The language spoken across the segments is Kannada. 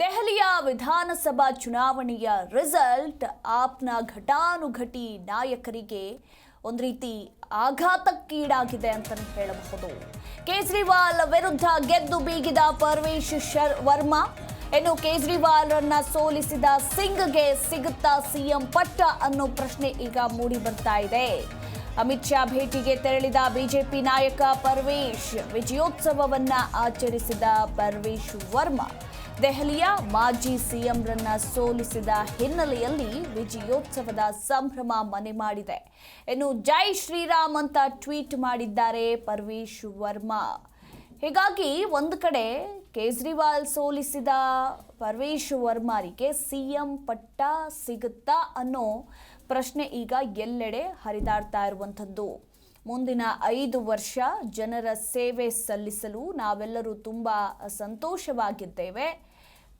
ದೆಹಲಿಯ ವಿಧಾನಸಭಾ ಚುನಾವಣೆಯ ರಿಸಲ್ಟ್ ಆಪ್ನ ಘಟಾನುಘಟಿ ನಾಯಕರಿಗೆ ಒಂದು ರೀತಿ ಆಘಾತಕ್ಕೀಡಾಗಿದೆ ಅಂತಲೇ ಹೇಳಬಹುದು. ಕೇಜ್ರಿವಾಲ್ ವಿರುದ್ಧ ಗೆದ್ದು ಬೀಗಿದ ಪರ್ವೇಶ್ ಶರ್ ವರ್ಮಾ. ಇನ್ನು ಕೇಜ್ರಿವಾಲ್ರನ್ನ ಸೋಲಿಸಿದ ಸಿಂಗ್ಗೆ ಸಿಗುತ್ತಾ ಸಿಎಂ ಪಟ್ಟ ಅನ್ನೋ ಪ್ರಶ್ನೆ ಈಗ ಮೂಡಿ ಬರ್ತಾ ಇದೆ. ಅಮಿತ್ ಶಾ ಭೇಟಿಗೆ ತೆರಳಿದ ಬಿಜೆಪಿ ನಾಯಕ ಪರ್ವೇಶ್ ವಿಜಯೋತ್ಸವವನ್ನ ಆಚರಿಸಿದ ಪರ್ವೇಶ್ ವರ್ಮಾ. ದೆಹಲಿಯ ಮಾಜಿ ಸಿಎಂರನ್ನ ಸೋಲಿಸಿದ ಹಿನ್ನೆಲೆಯಲ್ಲಿ ವಿಜಯೋತ್ಸವದ ಸಂಭ್ರಮ ಮನೆ ಮಾಡಿದೆ. ಇನ್ನು ಜೈ ಶ್ರೀರಾಮ್ ಅಂತ ಟ್ವೀಟ್ ಮಾಡಿದ್ದಾರೆ ಪರ್ವೇಶ್ ವರ್ಮಾ. ಹೀಗಾಗಿ ಒಂದು ಕಡೆ ಕೇಜ್ರಿವಾಲ್ ಸೋಲಿಸಿದ ಪರ್ವೇಶ್ ವರ್ಮಾರಿಗೆ ಸಿಎಂ ಪಟ್ಟ ಸಿಗುತ್ತಾ ಅನ್ನೋ ಪ್ರಶ್ನೆ ಈಗ ಎಲ್ಲೆಡೆ ಹರಿದಾಡ್ತಾ ಇರುವಂಥದ್ದು. ಮುಂದಿನ ಐದು ವರ್ಷ ಜನರ ಸೇವೆ ಸಲ್ಲಿಸಲು ನಾವೆಲ್ಲರೂ ತುಂಬ ಸಂತೋಷವಾಗಿದ್ದೇವೆ.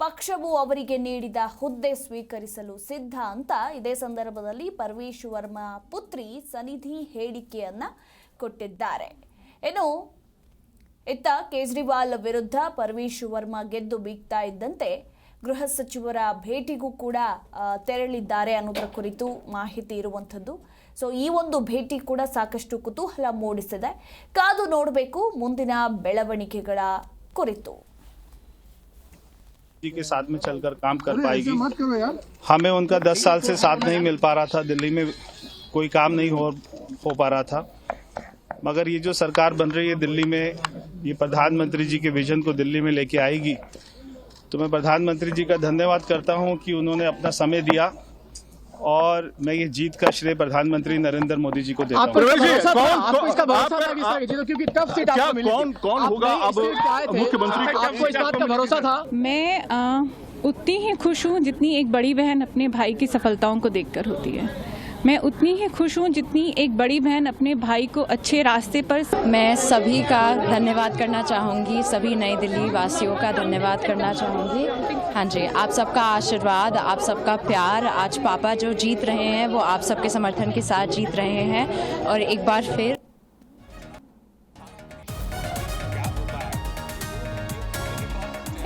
ಪಕ್ಷವು ಅವರಿಗೆ ನೀಡಿದ ಹುದ್ದೆ ಸ್ವೀಕರಿಸಲು ಸಿದ್ಧ ಅಂತ ಇದೇ ಸಂದರ್ಭದಲ್ಲಿ ಪರ್ವೇಶ್ ವರ್ಮಾ ಪುತ್ರಿ ಸನಿಧಿ ಹೇಳಿಕೆಯನ್ನು ಕೊಟ್ಟಿದ್ದಾರೆ. ಇನ್ನು ಇತ್ತ ಕೇಜ್ರಿವಾಲ್ ವಿರುದ್ಧ ಪರ್ವೇಶ್ ವರ್ಮಾ ಗೆದ್ದು ಬೀಗ್ತಾ ಇದ್ದಂತೆ ಗೃಹ ಸಚಿವರ ಭೇಟಿಗೂ ಕೂಡ ತೆರಳಿದ್ದಾರೆ ಅನ್ನೋದರ ಕುರಿತು ಮಾಹಿತಿ ಇರುವಂಥದ್ದು. ಸೊ ಈ ಒಂದು ಭೇಟಿ ಕೂಡ ಸಾಕಷ್ಟು ಕುತೂಹಲ ಮೂಡಿಸಿದೆ ಕಾದು ನೋಡಬೇಕು ಮುಂದಿನ ಬೆಳವಣಿಗೆಗಳ ಕುರಿತು जी के साथ में चलकर काम कर अरे पाएगी ऐसे मत करो यार हमें उनका दस साल से साथ नहीं मिल पा रहा था दिल्ली में कोई काम नहीं हो हो पा रहा था मगर ये जो सरकार बन रही है दिल्ली में ये प्रधानमंत्री जी के विजन को दिल्ली में लेके आएगी तो मैं प्रधानमंत्री जी का धन्यवाद करता हूँ कि उन्होंने अपना समय दिया और मैं ये जीत का श्रेय प्रधानमंत्री नरेंद्र मोदी जी को देता हूँ। कौन होगा अब मुख्यमंत्री भरोसा था। मैं उतनी ही खुश हूँ जितनी एक बड़ी बहन अपने भाई की सफलताओं को देखकर होती है। मैं उतनी ही खुश हूँ जितनी एक बड़ी बहन अपने भाई को अच्छे रास्ते पर मैं सभी का धन्यवाद करना चाहूँगी सभी नई दिल्ली वासियों का धन्यवाद करना चाहूँगी हाँ जी आप सबका आशीर्वाद आप सबका प्यार आज पापा जो जीत रहे हैं वो आप सबके समर्थन के साथ जीत रहे हैं और एक बार फिर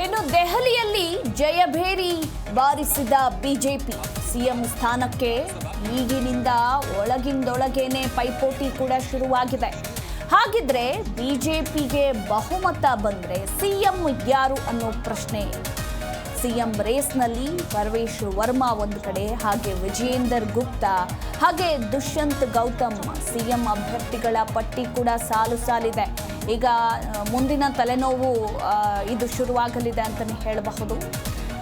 ಇನ್ನು ದೆಹಲಿಯಲ್ಲಿ ಜಯಭೇರಿ ಬಾರಿಸಿದ ಬಿಜೆಪಿ ಸಿಎಂ ಸ್ಥಾನಕ್ಕೆ ಈಗಿನಿಂದ ಒಳಗಿಂದೊಳಗೇನೆ ಪೈಪೋಟಿ ಕೂಡ ಶುರುವಾಗಿದೆ. ಹಾಗಿದ್ರೆ ಬಿಜೆಪಿಗೆ ಬಹುಮತ ಬಂದ್ರೆ ಸಿಎಂ ಯಾರು ಅನ್ನೋ ಪ್ರಶ್ನೆ. ಸಿಎಂ ರೇಸ್ನಲ್ಲಿ ಪರವೇಶ್ ವರ್ಮಾ ಒಂದು ಕಡೆ, ಹಾಗೆ ವಿಜಯೇಂದರ್ ಗುಪ್ತಾ, ಹಾಗೆ ದುಷ್ಯಂತ್ ಗೌತಮ್ ಸಿಎಂ ಅಭ್ಯರ್ಥಿಗಳ ಪಟ್ಟಿ ಕೂಡ ಸಾಲು ಸಾಲಿದೆ. ಈಗ, ಮುಂದಿನ ತಲೆನೋವು ಇದು ಶುರುವಾಗಲಿದೆ ಅಂತಲೇ ಹೇಳಬಹುದು.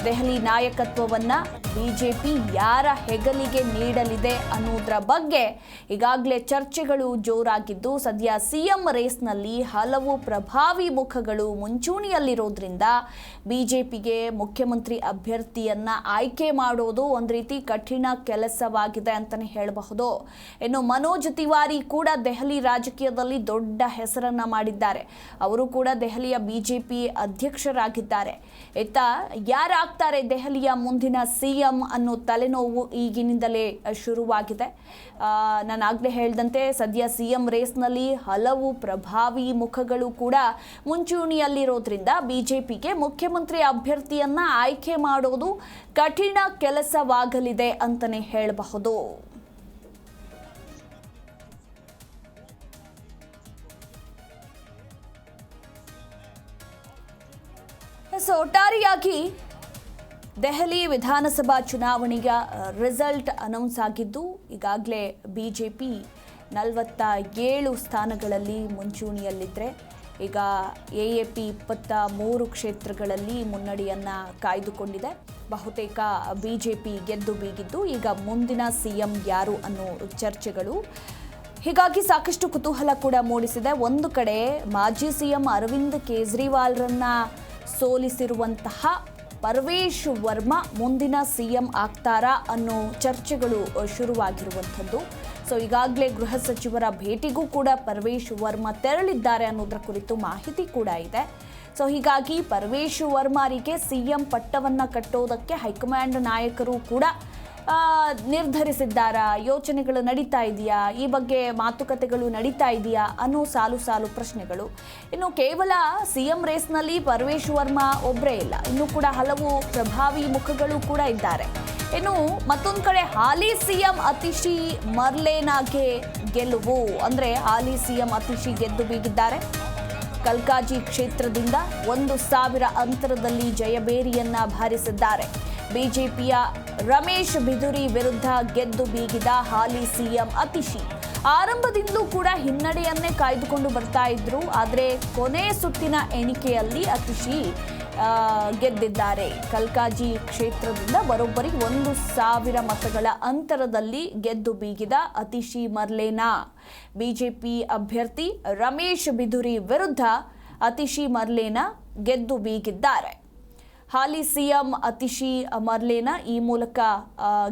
ದೆಹಲಿ ನಾಯಕತ್ವವನ್ನು ಬಿಜೆಪಿ ಯಾರ ಹೆಗಲಿಗೆ ನೀಡಲಿದೆ ಅನ್ನೋದ್ರ ಬಗ್ಗೆ ಈಗಾಗಲೇ ಚರ್ಚೆಗಳು ಜೋರಾಗಿದ್ದು, ಸದ್ಯ ಸಿಎಂ ರೇಸ್ನಲ್ಲಿ ಹಲವು ಪ್ರಭಾವಿ ಮುಖಗಳು ಮುಂಚೂಣಿಯಲ್ಲಿರೋದ್ರಿಂದ ಬಿಜೆಪಿಗೆ ಮುಖ್ಯಮಂತ್ರಿ ಅಭ್ಯರ್ಥಿಯನ್ನ ಆಯ್ಕೆ ಮಾಡೋದು ಒಂದು ರೀತಿ ಕಠಿಣ ಕೆಲಸವಾಗಿದೆ ಅಂತಲೇ ಹೇಳಬಹುದು. ಇನ್ನು ಮನೋಜ್ ತಿವಾರಿ ಕೂಡ ದೆಹಲಿ ರಾಜಕೀಯದಲ್ಲಿ ದೊಡ್ಡ ಹೆಸರನ್ನ ಮಾಡಿದ್ದಾರೆ. ಅವರು ಕೂಡ ದೆಹಲಿಯ ಬಿಜೆಪಿ ಅಧ್ಯಕ್ಷರಾಗಿದ್ದಾರೆ. ಇತ್ತ ಯಾರಾಗ್ತಾರೆ ದೆಹಲಿಯ ಮುಂದಿನ ಸಿಎಂ ಅನ್ನೋ ತಲೆನೋವು ಈಗಿನಿಂದಲೇ ಶುರುವಾಗಿದೆ. ನಾನು ಆಗಲೇ ಹೇಳಿದಂತೆ ಸದ್ಯ ಸಿಎಂ ರೇಸ್ನಲ್ಲಿ ಹಲವು ಪ್ರಭಾವಿ ಮುಖಗಳು ಕೂಡ ಮುಂಚೂಣಿಯಲ್ಲಿರೋದ್ರಿಂದ ಬಿಜೆಪಿಗೆ ಮುಖ್ಯಮಂತ್ರಿ ಅಭ್ಯರ್ಥಿಯನ್ನ ಆಯ್ಕೆ ಮಾಡೋದು ಕಠಿಣ ಕೆಲಸವಾಗಲಿದೆ ಅಂತಲೇ ಹೇಳಬಹುದು. ಸೊ ಒಟ್ಟಾರೆಯಾಗಿ ದೆಹಲಿ ವಿಧಾನಸಭಾ ಚುನಾವಣೆಯ ರಿಸಲ್ಟ್ ಅನೌನ್ಸ್ ಆಗಿದ್ದು, ಈಗಾಗಲೇ ಬಿ ಜೆ ಪಿ ನಲವತ್ತ ಏಳು ಸ್ಥಾನಗಳಲ್ಲಿ ಮುಂಚೂಣಿಯಲ್ಲಿದ್ದರೆ ಈಗ ಎ ಎ ಪಿ ಇಪ್ಪತ್ತ ಮೂರು ಕ್ಷೇತ್ರಗಳಲ್ಲಿ ಮುನ್ನಡೆಯನ್ನು ಕಾಯ್ದುಕೊಂಡಿದೆ. ಬಹುತೇಕ ಬಿ ಜೆ ಪಿ ಗೆದ್ದು ಬೀಗಿದ್ದು, ಈಗ ಮುಂದಿನ ಸಿ ಎಂ ಯಾರು ಅನ್ನೋ ಚರ್ಚೆಗಳು. ಹೀಗಾಗಿ ಸಾಕಷ್ಟು ಕುತೂಹಲ ಕೂಡ ಮೂಡಿಸಿದೆ. ಒಂದು ಕಡೆ ಮಾಜಿ ಸಿ ಎಂ ಅರವಿಂದ್ ಕೇಜ್ರಿವಾಲ್ರನ್ನ ಸೋಲಿಸಿರುವಂತಹ ಪರ್ವೇಶ್ ವರ್ಮಾ ಮುಂದಿನ ಸಿಎಂ ಆಗ್ತಾರಾ ಅನ್ನೋ ಚರ್ಚೆಗಳು ಶುರುವಾಗಿರುವಂಥದ್ದು. ಸೊ, ಈಗಾಗಲೇ ಗೃಹ ಸಚಿವರ ಭೇಟಿಗೂ ಕೂಡ ಪರ್ವೇಶ್ ವರ್ಮಾ ತೆರಳಿದ್ದಾರೆ ಅನ್ನೋದರ ಕುರಿತು ಮಾಹಿತಿ ಕೂಡ ಇದೆ. ಸೊ, ಹೀಗಾಗಿ ಪರ್ವೇಶ್ ವರ್ಮಾರಿಗೆ ಸಿಎಂ ಪಟ್ಟವನ್ನು ಕಟ್ಟೋದಕ್ಕೆ ಹೈಕಮಾಂಡ್ ನಾಯಕರು ಕೂಡ ನಿರ್ಧರಿಸಿದ್ದಾರಾ? ಯೋಚನೆಗಳು ನಡೀತಾ ಇದೆಯಾ? ಈ ಬಗ್ಗೆ ಮಾತುಕತೆಗಳು ನಡೀತಾ ಇದೆಯಾ? ಅನ್ನೋ ಸಾಲು ಸಾಲು ಪ್ರಶ್ನೆಗಳು. ಇನ್ನು ಕೇವಲ ಸಿ ಎಂ ರೇಸ್ನಲ್ಲಿ ಪರಮೇಶ್ ವರ್ಮಾ ಒಬ್ಬರೇ ಇಲ್ಲ. ಇನ್ನು ಕೂಡ ಹಲವು ಪ್ರಭಾವಿ ಮುಖಗಳು ಕೂಡ ಇದ್ದಾರೆ. ಇನ್ನು ಮತ್ತೊಂದು ಕಡೆ ಹಾಲಿ ಸಿಎಂ ಅತಿಶಿ ಮರ್ಲೇನಾಗೆ ಗೆಲುವು. ಅಂದರೆ ಹಾಲಿ ಸಿಎಂ ಅತಿಶಿ ಗೆದ್ದು ಬೀಗಿದ್ದಾರೆ. ಕಲ್ಕಾಜಿ ಕ್ಷೇತ್ರದಿಂದ ಒಂದು ಸಾವಿರ ಅಂತರದಲ್ಲಿ ಜಯಬೇರಿಯನ್ನ ಬಾರಿಸಿದ್ದಾರೆ ಬಿಜೆಪಿಯ ರಮೇಶ್ ಬಿದುರಿ ವಿರುದ್ಧ ಗೆದ್ದು ಬೀಗಿದ ಹಾಲಿ ಸಿಎಂ ಅತಿಶಿ. ಆರಂಭದಿಂದಲೂ ಕೂಡ ಹಿನ್ನಡೆಯನ್ನೇ ಕಾಯ್ದುಕೊಂಡು ಬರ್ತಾ ಇದ್ರು, ಆದರೆ ಕೊನೆ ಸುತ್ತಿನ ಎಣಿಕೆಯಲ್ಲಿ ಅತಿಶಿ ಗೆದ್ದಿದ್ದಾರೆ. ಕಲ್ಕಾಜಿ ಕ್ಷೇತ್ರದಿಂದ ಬರೋಬ್ಬರಿ ಒಂದು ಸಾವಿರ ಮತಗಳ ಅಂತರದಲ್ಲಿ ಗೆದ್ದು ಬೀಗಿದ ಅತಿಶಿ ಮರ್ಲೇನಾ. ಬಿಜೆಪಿ ಅಭ್ಯರ್ಥಿ ರಮೇಶ್ ಬಿದುರಿ ವಿರುದ್ಧ ಅತಿಶಿ ಮರ್ಲೇನಾ ಗೆದ್ದು ಬೀಗಿದ್ದಾರೆ. ಹಾಲಿ ಸಿಎಂ ಅತಿಶಿ ಮರ್ಲೇನ ಈ ಮೂಲಕ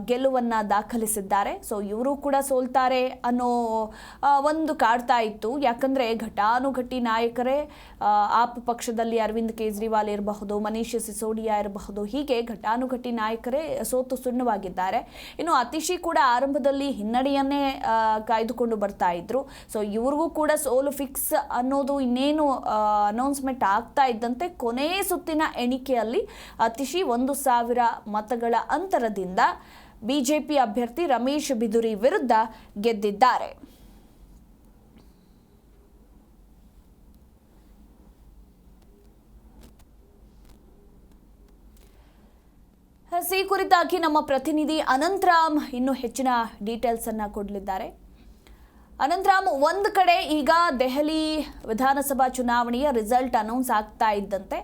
ಗೆಲುವನ್ನ ದಾಖಲಿಸಿದ್ದಾರೆ. ಸೊ ಇವರು ಕೂಡ ಸೋಲ್ತಾರೆ ಅನ್ನೋ ಒಂದು ಕಾಡ್ತಾ ಇತ್ತು. ಯಾಕಂದ್ರೆ ಘಟಾನುಘಟಿ ನಾಯಕರೇ ಆಪ್ ಪಕ್ಷದಲ್ಲಿ ಅರವಿಂದ್ ಕೇಜ್ರಿವಾಲ್ ಇರಬಹುದು ಮನೀಶ್ ಸಿಸೋಡಿಯಾ ಇರಬಹುದು, ಹೀಗೆ ಘಟಾನುಘಟಿ ನಾಯಕರೇ ಸೋತು ಸುಣ್ಣವಾಗಿದ್ದಾರೆ. ಇನ್ನು ಅತಿಶಿ ಕೂಡ ಆರಂಭದಲ್ಲಿ ಹಿನ್ನಡೆಯನ್ನೇ ಕಾಯ್ದುಕೊಂಡು ಬರ್ತಾ ಇದ್ರು. ಸೊ ಇವ್ರಿಗೂ ಕೂಡ ಸೋಲು ಫಿಕ್ಸ್ ಅನ್ನೋದು ಇನ್ನೇನು ಅನೌನ್ಸ್ಮೆಂಟ್ ಆಗ್ತಾ ಇದ್ದಂತೆ ಕೊನೆಯ ಸುತ್ತಿನ ಎಣಿಕೆಯಲ್ಲಿ ಅತಿಶಿ ಒಂದು ಸಾವಿರ ಮತಗಳ ಅಂತರದಿಂದ ಬಿಜೆಪಿ ಅಭ್ಯರ್ಥಿ ರಮೇಶ್ ಬಿದುರಿ ವಿರುದ್ಧ ಗೆದ್ದಿದ್ದಾರೆ. ಈ ಕುರಿತಾಗಿ ನಮ್ಮ ಪ್ರತಿನಿಧಿ ಅನಂತರಾಮ್ ಇನ್ನು ಹೆಚ್ಚಿನ ಡೀಟೇಲ್ಸ್ ಅನ್ನ ಕೊಡಲಿದ್ದಾರೆ. ಅನಂತರಾಮ್, ಒಂದು ಕಡೆ ಈಗ ದೆಹಲಿ ವಿಧಾನಸಭಾ ಚುನಾವಣೆಯ ರಿಸಲ್ಟ್ ಅನೌನ್ಸ್ ಆಗ್ತಾ ಇದ್ದಂತೆ.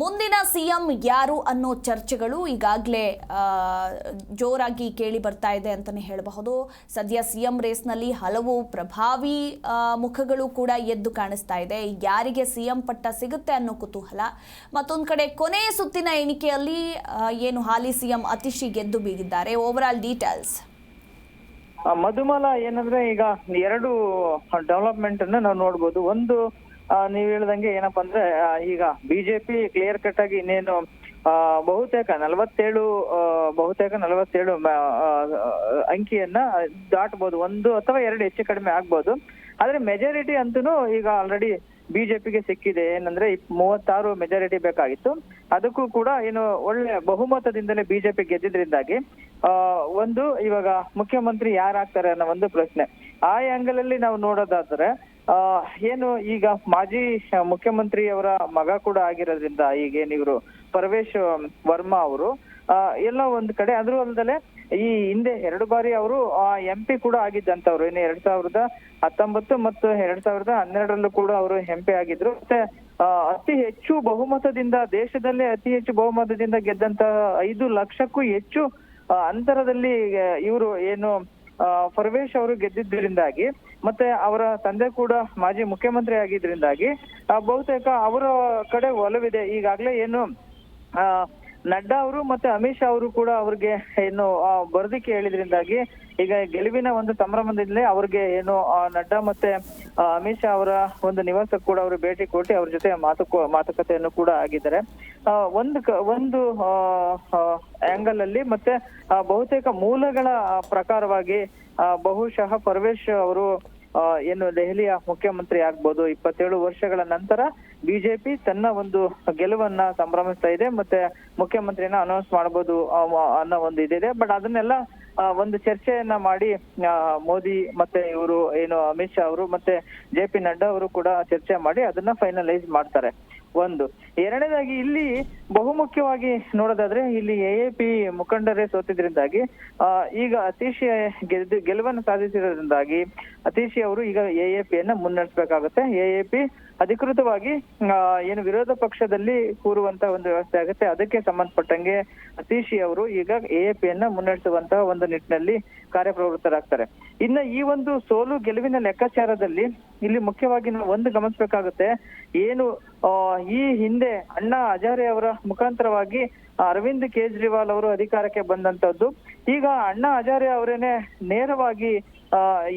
ಮುಂದಿನ ಸಿಎಂ ಯಾರು ಅನ್ನೋ ಚರ್ಚೆಗಳು ಈಗಾಗಲೇ ಜೋರಾಗಿ ಕೇಳಿ ಬರ್ತಾ ಇದೆ ಅಂತಲೇ ಹೇಳಬಹುದು. ಸದ್ಯ ಸಿಎಂ ರೇಸ್ನಲ್ಲಿ ಹಲವು ಪ್ರಭಾವಿ ಮುಖಗಳು ಕೂಡ ಎದ್ದು ಕಾಣಿಸ್ತಾ ಇದೆ. ಯಾರಿಗೆ ಸಿಎಂ ಪಟ್ಟ ಸಿಗುತ್ತೆ ಅನ್ನೋ ಕುತೂಹಲ. ಮತ್ತೊಂದು ಕಡೆ ಕೊನೆಯ ಸುತ್ತಿನ ಎಣಿಕೆಯಲ್ಲಿ ಏನು ಹಾಲಿ ಸಿಎಂ ಅತಿಶಿ ಗೆದ್ದು ಬೀಗಿದ್ದಾರೆ. ಓವರ್ ಆಲ್ ಡೀಟೇಲ್ಸ್ ಮಧುಮಲ ಏನಂದ್ರೆ ಈಗ ಎರಡು ಡೆವಲಪ್ಮೆಂಟ್ ಅನ್ನ ನಾವು ನೋಡ್ಬೋದು. ಒಂದು ನೀವ್ ಹೇಳ್ದಂಗೆ ಏನಪ್ಪಾ ಅಂದ್ರೆ ಈಗ ಬಿಜೆಪಿ ಕ್ಲಿಯರ್ ಕಟ್ ಆಗಿ ಇನ್ನೇನು ಬಹುತೇಕ ನಲವತ್ತೇಳು ಬಹುತೇಕ ನಲವತ್ತೇಳು ಅಂಕಿಯನ್ನ ದಾಟ್ಬೋದು. ಒಂದು ಅಥವಾ ಎರಡು ಹೆಚ್ಚು ಕಡಿಮೆ ಆಗ್ಬೋದು. ಆದ್ರೆ ಮೆಜಾರಿಟಿ ಅಂತೂ ಈಗ ಆಲ್ರೆಡಿ ಬಿಜೆಪಿಗೆ ಸಿಕ್ಕಿದೆ. ಏನಂದ್ರೆ ಮೂವತ್ತಾರು ಮೆಜಾರಿಟಿ ಬೇಕಾಗಿತ್ತು. ಅದಕ್ಕೂ ಕೂಡ ಏನು ಒಳ್ಳೆ ಬಹುಮತದಿಂದಲೇ ಬಿಜೆಪಿ ಗೆದ್ದಿದ್ರಿಂದಾಗಿ ಒಂದು ಇವಾಗ ಮುಖ್ಯಮಂತ್ರಿ ಯಾರಾಗ್ತಾರೆ ಅನ್ನೋ ಒಂದು ಪ್ರಶ್ನೆ. ಆ ಆಂಗಲ್ ಅಲ್ಲಿ ನಾವು ನೋಡೋದಾದ್ರೆ ಏನು ಈಗ ಮಾಜಿ ಮುಖ್ಯಮಂತ್ರಿ ಅವರ ಮಗ ಕೂಡ ಆಗಿರೋದ್ರಿಂದ ಈಗೇನ್ ಇವರು ಪರವೇಶ್ ವರ್ಮಾ ಅವರು ಎಲ್ಲ ಒಂದ್ ಕಡೆ ಅದ್ರೂ ಅಲ್ದಲೆ ಈ ಹಿಂದೆ ಎರಡು ಬಾರಿ ಅವರು ಎಂ ಪಿ ಕೂಡ ಆಗಿದ್ದಂತವ್ರು. ಇನ್ನು ಎರಡ್ ಸಾವಿರದ ಹತ್ತೊಂಬತ್ತು ಮತ್ತು ಎರಡ್ ಸಾವಿರದ ಹನ್ನೆರಡರಲ್ಲೂ ಕೂಡ ಅವರು ಎಂ ಪಿ ಆಗಿದ್ರು. ಮತ್ತೆ ಅತಿ ಹೆಚ್ಚು ಬಹುಮತದಿಂದ ದೇಶದಲ್ಲೇ ಅತಿ ಹೆಚ್ಚು ಬಹುಮತದಿಂದ ಗೆದ್ದಂತ ಐದು ಲಕ್ಷಕ್ಕೂ ಹೆಚ್ಚು ಅಂತರದಲ್ಲಿ ಇವರು ಏನು ಪರ್ವೇಶ್ ಅವರು ಗೆದ್ದಿದ್ದರಿಂದಾಗಿ ಮತ್ತೆ ಅವರ ತಂದೆ ಕೂಡ ಮಾಜಿ ಮುಖ್ಯಮಂತ್ರಿ ಆಗಿದ್ರಿಂದಾಗಿ ಬಹುತೇಕ ಅವರ ಕಡೆ ಒಲವಿದೆ. ಈಗಾಗಲೇ ಏನು ನಡ್ಡಾ ಅವರು ಮತ್ತೆ ಅಮಿತ್ ಶಾ ಅವರು ಕೂಡ ಅವ್ರಿಗೆ ಏನು ಬರ್ದಿಕ್ಕೆ ಹೇಳಿದ್ರಿಂದಾಗಿ ಈಗ ಗೆಲುವಿನ ಒಂದು ಸಂಭ್ರಮದಿಂದಲೇ ಅವ್ರಿಗೆ ಏನು ನಡ್ಡಾ ಮತ್ತೆ ಅಮಿತ್ ಶಾ ಅವರ ಒಂದು ನಿವಾಸಕ್ಕೆ ಕೂಡ ಅವರು ಭೇಟಿ ಕೊಟ್ಟು ಅವ್ರ ಜೊತೆ ಮಾತು, ಮಾತುಕತೆಯನ್ನು ಕೂಡ ಆಗಿದ್ದಾರೆ. ಒಂದು ಒಂದು ಆಂಗಲ್ ಅಲ್ಲಿ ಮತ್ತೆ ಬಹುತೇಕ ಮೂಲಗಳ ಪ್ರಕಾರವಾಗಿ ಬಹುಶಃ ಪರವೇಶ್ ಅವರು ಏನು ದೆಹಲಿಯ ಮುಖ್ಯಮಂತ್ರಿ ಆಗ್ಬೋದು. ಇಪ್ಪತ್ತೇಳು ವರ್ಷಗಳ ನಂತರ ಬಿಜೆಪಿ ತನ್ನ ಒಂದು ಗೆಲುವನ್ನ ಸಂಭ್ರಮಿಸ್ತಾ ಇದೆ ಮತ್ತೆ ಮುಖ್ಯಮಂತ್ರಿನ ಅನೌನ್ಸ್ ಮಾಡಬಹುದು ಅನ್ನೋ ಒಂದು ಇದಿದೆ. ಬಟ್ ಅದನ್ನೆಲ್ಲ ಒಂದು ಚರ್ಚೆಯನ್ನ ಮಾಡಿ ಮೋದಿ ಮತ್ತೆ ಇವರು, ಏನು ಅಮಿತ್ ಶಾ ಅವರು ಮತ್ತೆ ಜೆ ಪಿ ನಡ್ಡಾ ಅವರು ಕೂಡ ಚರ್ಚೆ ಮಾಡಿ ಅದನ್ನ ಫೈನಲೈಸ್ ಮಾಡ್ತಾರೆ. ಒಂದು. ಎರಡನೇದಾಗಿ ಇಲ್ಲಿ ಬಹುಮುಖ್ಯವಾಗಿ ನೋಡೋದಾದ್ರೆ ಇಲ್ಲಿ ಎ ಎ ಪಿ ಮುಖಂಡರೇ ಸೋತಿದ್ರಿಂದಾಗಿ ಈಗ ಅತೀಶ್ ಗೆದ್ದು, ಗೆಲುವನ್ನು ಸಾಧಿಸಿರೋದ್ರಿಂದಾಗಿ ಅತೀಶಿ ಅವರು ಈಗ ಎ ಎ ಮುನ್ನಡೆಸಬೇಕಾಗುತ್ತೆ. ಎ ಎ ಪಿ ಅಧಿಕೃತವಾಗಿ ಏನು ವಿರೋಧ ಪಕ್ಷದಲ್ಲಿ ಕೂರುವಂತ ಒಂದು ವ್ಯವಸ್ಥೆ ಆಗುತ್ತೆ. ಅದಕ್ಕೆ ಸಂಬಂಧಪಟ್ಟಂಗೆ ಅತೀಶಿ ಅವರು ಈಗ ಎ ಎ ಮುನ್ನಡೆಸುವಂತಹ ಒಂದು ನಿಟ್ಟಿನಲ್ಲಿ ಕಾರ್ಯಪ್ರವೃತ್ತರಾಗ್ತಾರೆ. ಇನ್ನ ಈ ಒಂದು ಸೋಲು ಗೆಲುವಿನ ಲೆಕ್ಕಾಚಾರದಲ್ಲಿ ಇಲ್ಲಿ ಮುಖ್ಯವಾಗಿ ನಾವು ಒಂದು ಗಮನಿಸಬೇಕಾಗುತ್ತೆ ಏನು ಈ ಹಿಂದೆ ಅಣ್ಣಾ ಹಜಾರೆ ಅವರ ಮುಖಾಂತರವಾಗಿ ಅರವಿಂದ್ ಕೇಜ್ರಿವಾಲ್ ಅವರು ಅಧಿಕಾರಕ್ಕೆ ಬಂದಂತದ್ದು. ಈಗ ಅಣ್ಣಾ ಹಜಾರೆ ಅವರೇನೆ ನೇರವಾಗಿ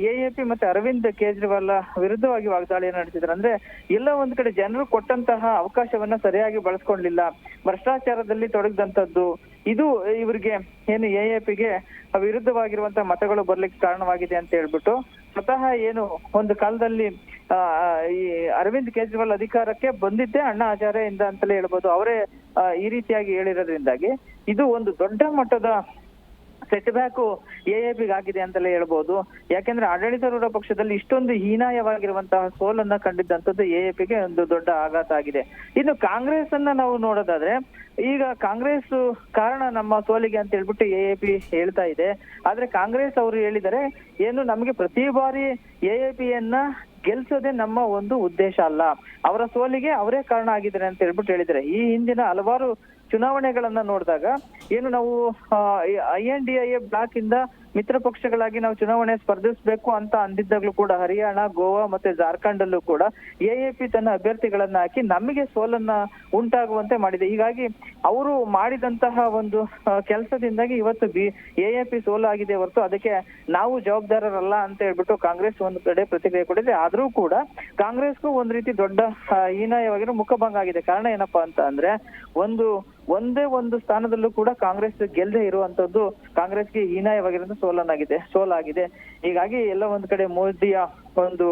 ಎಎಪಿ ಮತ್ತೆ ಅರವಿಂದ್ ಕೇಜ್ರಿವಾಲ್ ವಿರುದ್ಧವಾಗಿ ವಾಗ್ದಾಳಿಯನ್ನು ನಡೆಸಿದ್ರು. ಅಂದ್ರೆ ಎಲ್ಲ ಒಂದ್ ಕಡೆ ಜನರು ಕೊಟ್ಟಂತಹ ಅವಕಾಶವನ್ನ ಸರಿಯಾಗಿ ಬಳಸ್ಕೊಂಡಿಲ್ಲ. ಭ್ರಷ್ಟಾಚಾರದಲ್ಲಿ ತೊಡಗಿದಂತದ್ದು. ಇದು ಇವರಿಗೆ ಏನು ಎಎಪಿಗೆ ವಿರುದ್ಧವಾಗಿರುವಂತಹ ಮತಗಳು ಬರ್ಲಿಕ್ಕೆ ಕಾರಣವಾಗಿದೆ ಅಂತ ಹೇಳ್ಬಿಟ್ಟು ಸ್ವತಃ ಏನು ಒಂದು ಕಾಲದಲ್ಲಿ ಈ ಅರವಿಂದ್ ಕೇಜ್ರಿವಾಲ್ ಅಧಿಕಾರಕ್ಕೆ ಬಂದಿದ್ದೆ ಅಣ್ಣಾ ಇಂದ ಅಂತಲೇ ಹೇಳ್ಬೋದು. ಅವರೇ ಈ ರೀತಿಯಾಗಿ ಹೇಳಿರೋದ್ರಿಂದಾಗಿ ಇದು ಒಂದು ದೊಡ್ಡ ಮಟ್ಟದ ಸೆಟ್ ಬ್ಯಾಕ್ ಎಎಪಿಗೆ ಆಗಿದೆ ಅಂತಲೇ ಹೇಳ್ಬೋದು. ಯಾಕೆಂದ್ರೆ ಆಡಳಿತಾರೂಢ ಪಕ್ಷದಲ್ಲಿ ಇಷ್ಟೊಂದು ಹೀನಾಯವಾಗಿರುವಂತಹ ಸೋಲನ್ನ ಕಂಡಿದ್ದಂಥದ್ದು ಎಎಪಿಗೆ ಒಂದು ದೊಡ್ಡ ಆಘಾತ ಆಗಿದೆ. ಇನ್ನು ಕಾಂಗ್ರೆಸ್ ಅನ್ನ ನಾವು ನೋಡೋದಾದ್ರೆ, ಈಗ ಕಾಂಗ್ರೆಸ್ ಕಾರಣ ನಮ್ಮ ಸೋಲಿಗೆ ಅಂತ ಹೇಳ್ಬಿಟ್ಟು ಎಎಪಿ ಹೇಳ್ತಾ ಇದೆ. ಆದ್ರೆ ಕಾಂಗ್ರೆಸ್ ಅವರು ಹೇಳಿದರೆ, ಏನು ನಮಗೆ ಪ್ರತಿ ಬಾರಿ ಎಎಪಿಯನ್ನ ಗೆಲ್ಸೋದೇ ನಮ್ಮ ಒಂದು ಉದ್ದೇಶ ಅಲ್ಲ. ಅವರ ಸೋಲಿಗೆ ಅವರೇ ಕಾರಣ ಆಗಿದ್ದಾರೆ ಅಂತ ಹೇಳ್ಬಿಟ್ಟು ಹೇಳಿದ್ದಾರೆ. ಈ ಹಿಂದಿನ ಹಲವಾರು ಚುನಾವಣೆಗಳನ್ನ ನೋಡಿದಾಗ ಏನು ನಾವು I N D I A bloc ಇಂದ ಮಿತ್ರ ಪಕ್ಷಗಳಾಗಿ ನಾವು ಚುನಾವಣೆ ಸ್ಪರ್ಧಿಸಬೇಕು ಅಂತ ಅಂದಿದ್ದಾಗ್ಲೂ ಕೂಡ ಹರಿಯಾಣ, ಗೋವಾ ಮತ್ತೆ ಜಾರ್ಖಂಡ್ ಅಲ್ಲೂ ಕೂಡ ಎಎಪಿ ತನ್ನ ಅಭ್ಯರ್ಥಿಗಳನ್ನ ಹಾಕಿ ನಮಗೆ ಸೋಲನ್ನ ಉಂಟಾಗುವಂತೆ ಮಾಡಿದೆ. ಹೀಗಾಗಿ ಅವರು ಮಾಡಿದಂತಹ ಒಂದು ಕೆಲಸದಿಂದಾಗಿ ಇವತ್ತು ಬಿ ಎಎಪಿ ಸೋಲಾಗಿದೆ ಹೊರತು ಅದಕ್ಕೆ ನಾವು ಜವಾಬ್ದಾರರಲ್ಲ ಅಂತ ಹೇಳ್ಬಿಟ್ಟು ಕಾಂಗ್ರೆಸ್ ಒಂದು ಕಡೆ ಪ್ರತಿಕ್ರಿಯೆ ಕೊಟ್ಟಿದೆ. ಆದ್ರೂ ಕೂಡ ಕಾಂಗ್ರೆಸ್ಗೂ ಒಂದ್ ರೀತಿ ದೊಡ್ಡ ಹೀನಾಯವಾಗಿರೋ ಮುಖಭಂಗ ಆಗಿದೆ. ಕಾರಣ ಏನಪ್ಪಾ ಅಂತ ಅಂದ್ರೆ ಒಂದು ಒಂದೇ ಒಂದು ಸ್ಥಾನದಲ್ಲೂ ಕೂಡ ಕಾಂಗ್ರೆಸ್ ಗೆಲ್ಲದೆ ಇರುವಂತದ್ದು ಕಾಂಗ್ರೆಸ್ಗೆ ಹೀನಾಯವಾಗಿರೋದು ಸೋಲನಾಗಿದೆ ಸೋಲಾಗಿದೆ. ಹೀಗಾಗಿ ಎಲ್ಲ ಒಂದ್ ಕಡೆ ಮೋದಿಯ ಒಂದು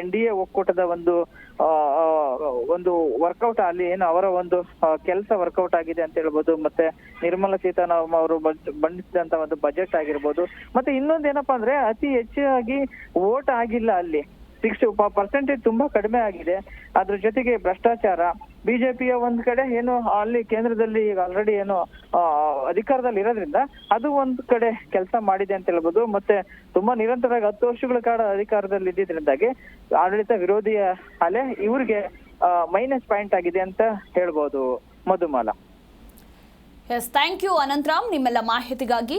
ಎನ್ ಡಿ ಎ ಒಕ್ಕೂಟದ ಒಂದು ಒಂದು ವರ್ಕೌಟ್ ಅಲ್ಲಿ ಏನು ಅವರ ಒಂದು ಕೆಲಸ ವರ್ಕೌಟ್ ಆಗಿದೆ ಅಂತ ಹೇಳ್ಬೋದು. ಮತ್ತೆ ನಿರ್ಮಲಾ ಸೀತಾರಾಮನ್ ಅವರು ಬಂಡಿಸಿದಂತ ಒಂದು ಬಜೆಟ್ ಆಗಿರ್ಬೋದು. ಮತ್ತೆ ಇನ್ನೊಂದ್ ಏನಪ್ಪಾ ಅಂದ್ರೆ ಅತಿ ಹೆಚ್ಚಾಗಿ ವೋಟ್ ಆಗಿಲ್ಲ ಅಲ್ಲಿ. ಸಿಕ್ಸ್ ಪರ್ಸೆಂಟೇಜ್ ತುಂಬಾ ಕಡಿಮೆ ಆಗಿದೆ. ಅದ್ರ ಜೊತೆಗೆ ಭ್ರಷ್ಟಾಚಾರ ಬಿಜೆಪಿಯ ಒಂದ್ ಕಡೆ ಏನು, ಅಲ್ಲಿ ಕೇಂದ್ರದಲ್ಲಿ ಈಗ ಆಲ್ರೆಡಿ ಏನು ಅಧಿಕಾರದಲ್ಲಿ ಇರೋದ್ರಿಂದ ಅದು ಒಂದ್ ಕಡೆ ಕೆಲಸ ಮಾಡಿದೆ ಅಂತ ಹೇಳ್ಬೋದು. ಮತ್ತೆ ತುಂಬಾ ನಿರಂತರವಾಗಿ ಹತ್ತು ವರ್ಷಗಳ ಕಾಲ ಅಧಿಕಾರದಲ್ಲಿ ಇದ್ದಿದ್ರಿಂದಾಗಿ ಆಡಳಿತ ವಿರೋಧಿಯ ಅಲೆ ಇವ್ರಿಗೆ ಮೈನಸ್ ಪಾಯಿಂಟ್ ಆಗಿದೆ ಅಂತ ಹೇಳ್ಬೋದು Madhumala. Yes thank you Anantharam. ನಿಮ್ಮೆಲ್ಲ ಮಾಹಿತಿಗಾಗಿ